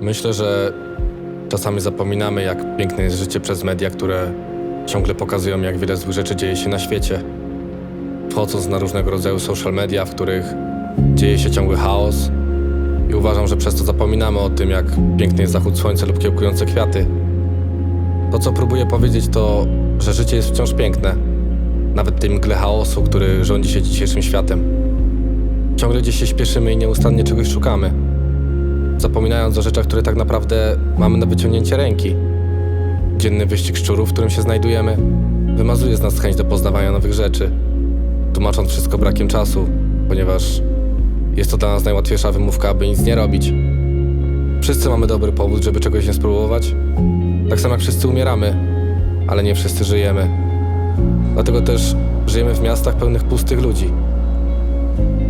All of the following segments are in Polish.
Myślę, że czasami zapominamy, jak piękne jest życie przez media, które ciągle pokazują, jak wiele złych rzeczy dzieje się na świecie. Wchodząc na różnego rodzaju social media, w których dzieje się ciągły chaos, i uważam, że przez to zapominamy o tym, jak piękny jest zachód słońca lub kiełkujące kwiaty. To, co próbuję powiedzieć, to, że życie jest wciąż piękne, nawet w tej mgle chaosu, który rządzi się dzisiejszym światem. Ciągle gdzieś się śpieszymy i nieustannie czegoś szukamy zapominając o rzeczach, które tak naprawdę mamy na wyciągnięcie ręki. Dzienny wyścig szczurów, w którym się znajdujemy, wymazuje z nas chęć do poznawania nowych rzeczy, tłumacząc wszystko brakiem czasu, ponieważ jest to dla nas najłatwiejsza wymówka, aby nic nie robić. Wszyscy mamy dobry powód, żeby czegoś nie spróbować. Tak samo jak wszyscy umieramy, ale nie wszyscy żyjemy. Dlatego też żyjemy w miastach pełnych pustych ludzi.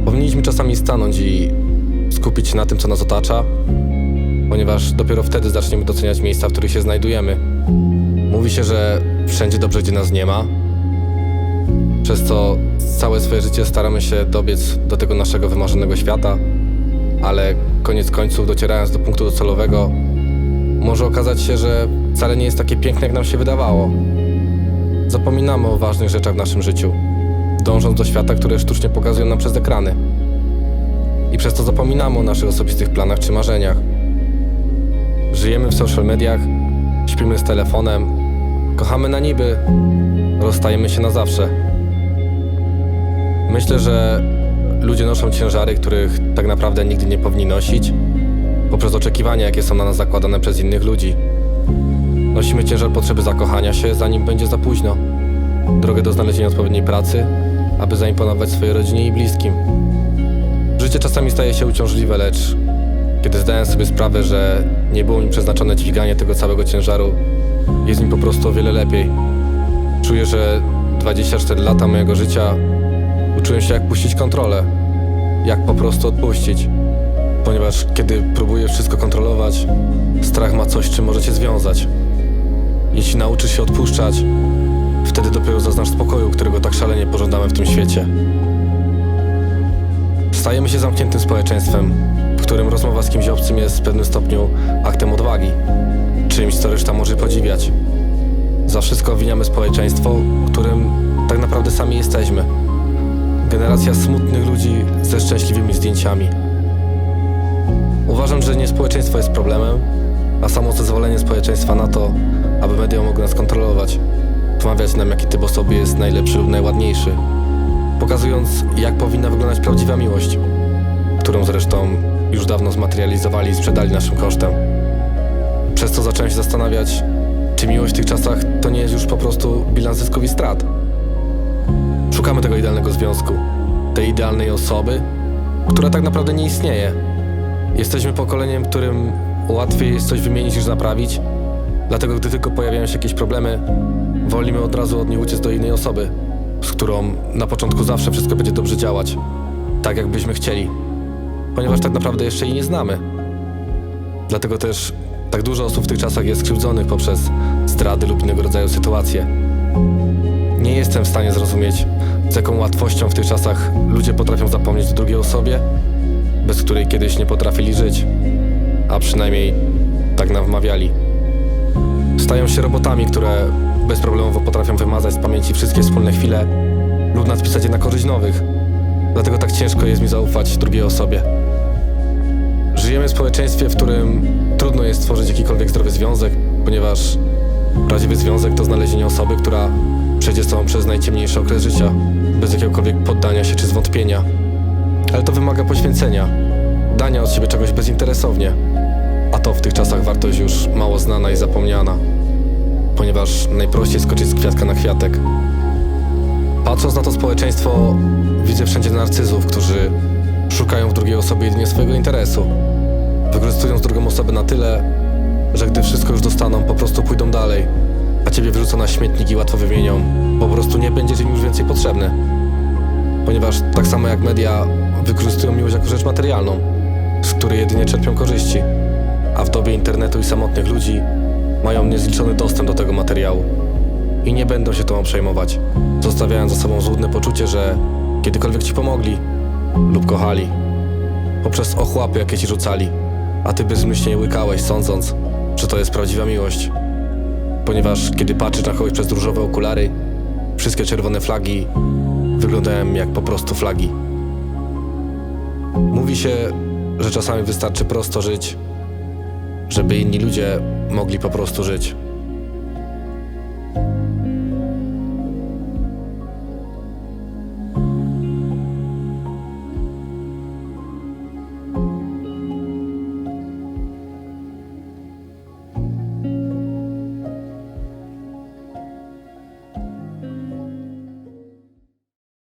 Powinniśmy czasami stanąć i skupić się na tym, co nas otacza, ponieważ dopiero wtedy zaczniemy doceniać miejsca, w których się znajdujemy. Mówi się, że wszędzie dobrze, gdzie nas nie ma, przez co całe swoje życie staramy się dobiec do tego naszego wymarzonego świata, ale koniec końców, docierając do punktu docelowego, może okazać się, że wcale nie jest takie piękne, jak nam się wydawało. Zapominamy o ważnych rzeczach w naszym życiu, dążąc do świata, które sztucznie pokazują nam przez ekrany i przez to zapominamy o naszych osobistych planach czy marzeniach. Żyjemy w social mediach, śpimy z telefonem, kochamy na niby, rozstajemy się na zawsze. Myślę, że ludzie noszą ciężary, których tak naprawdę nigdy nie powinni nosić, poprzez oczekiwania, jakie są na nas zakładane przez innych ludzi. Nosimy ciężar potrzeby zakochania się, zanim będzie za późno. Drogę do znalezienia odpowiedniej pracy, aby zaimponować swojej rodzinie i bliskim. Życie czasami staje się uciążliwe, lecz kiedy zdałem sobie sprawę, że nie było mi przeznaczone dźwiganie tego całego ciężaru, jest mi po prostu o wiele lepiej. Czuję, że 24 lata mojego życia uczyłem się jak puścić kontrolę, jak po prostu odpuścić. Ponieważ kiedy próbujesz wszystko kontrolować, strach ma coś, czym może cię związać. Jeśli nauczysz się odpuszczać, wtedy dopiero zaznasz spokoju, którego tak szalenie pożądamy w tym świecie. Stajemy się zamkniętym społeczeństwem, w którym rozmowa z kimś obcym jest w pewnym stopniu aktem odwagi, czymś, co reszta może podziwiać. Za wszystko obwiniamy społeczeństwo, którym tak naprawdę sami jesteśmy. Generacja smutnych ludzi ze szczęśliwymi zdjęciami. Uważam, że nie społeczeństwo jest problemem, a samo zezwolenie społeczeństwa na to, aby media mogły nas kontrolować, wmawiać nam, jaki typ osoby jest najlepszy lub najładniejszy pokazując, jak powinna wyglądać prawdziwa miłość, którą zresztą już dawno zmaterializowali i sprzedali naszym kosztem. Przez co zacząłem się zastanawiać, czy miłość w tych czasach to nie jest już po prostu bilans zysków i strat. Szukamy tego idealnego związku, tej idealnej osoby, która tak naprawdę nie istnieje. Jesteśmy pokoleniem, którym łatwiej jest coś wymienić niż naprawić, dlatego gdy tylko pojawiają się jakieś problemy, wolimy od razu od niej uciec do innej osoby z którą na początku zawsze wszystko będzie dobrze działać, tak jakbyśmy chcieli, ponieważ tak naprawdę jeszcze jej nie znamy. Dlatego też tak dużo osób w tych czasach jest skrzywdzonych poprzez zdrady lub innego rodzaju sytuacje. Nie jestem w stanie zrozumieć, z jaką łatwością w tych czasach ludzie potrafią zapomnieć o drugiej osobie, bez której kiedyś nie potrafili żyć, a przynajmniej tak nam wmawiali. Stają się robotami, które bezproblemowo potrafią wymazać z pamięci wszystkie wspólne chwile lub nadpisać je na korzyść nowych. Dlatego tak ciężko jest mi zaufać drugiej osobie. Żyjemy w społeczeństwie, w którym trudno jest stworzyć jakikolwiek zdrowy związek, ponieważ prawdziwy związek to znalezienie osoby, która przejdzie z tobą przez najciemniejszy okres życia, bez jakiegokolwiek poddania się czy zwątpienia. Ale to wymaga poświęcenia, dania od siebie czegoś bezinteresownie, a to w tych czasach wartość już mało znana i zapomniana ponieważ najprościej skoczyć z kwiatka na kwiatek. Patrząc na to społeczeństwo, widzę wszędzie narcyzów, którzy szukają w drugiej osobie jedynie swojego interesu. Wykorzystując drugą osobę na tyle, że gdy wszystko już dostaną, po prostu pójdą dalej, a ciebie wyrzucą na śmietnik i łatwo wymienią. Po prostu nie będziesz im już więcej potrzebny. Ponieważ tak samo jak media wykorzystują miłość jako rzecz materialną, z której jedynie czerpią korzyści, a w dobie internetu i samotnych ludzi mają niezliczony dostęp do tego materiału i nie będą się tobą przejmować, zostawiając za sobą złudne poczucie, że kiedykolwiek ci pomogli lub kochali, poprzez ochłapy, jakie ci rzucali, a ty bezmyślnie łykałeś, sądząc, że to jest prawdziwa miłość. Ponieważ kiedy patrzysz na kogoś przez różowe okulary, wszystkie czerwone flagi wyglądają jak po prostu flagi. Mówi się, że czasami wystarczy prosto żyć, żeby inni ludzie mogli po prostu żyć.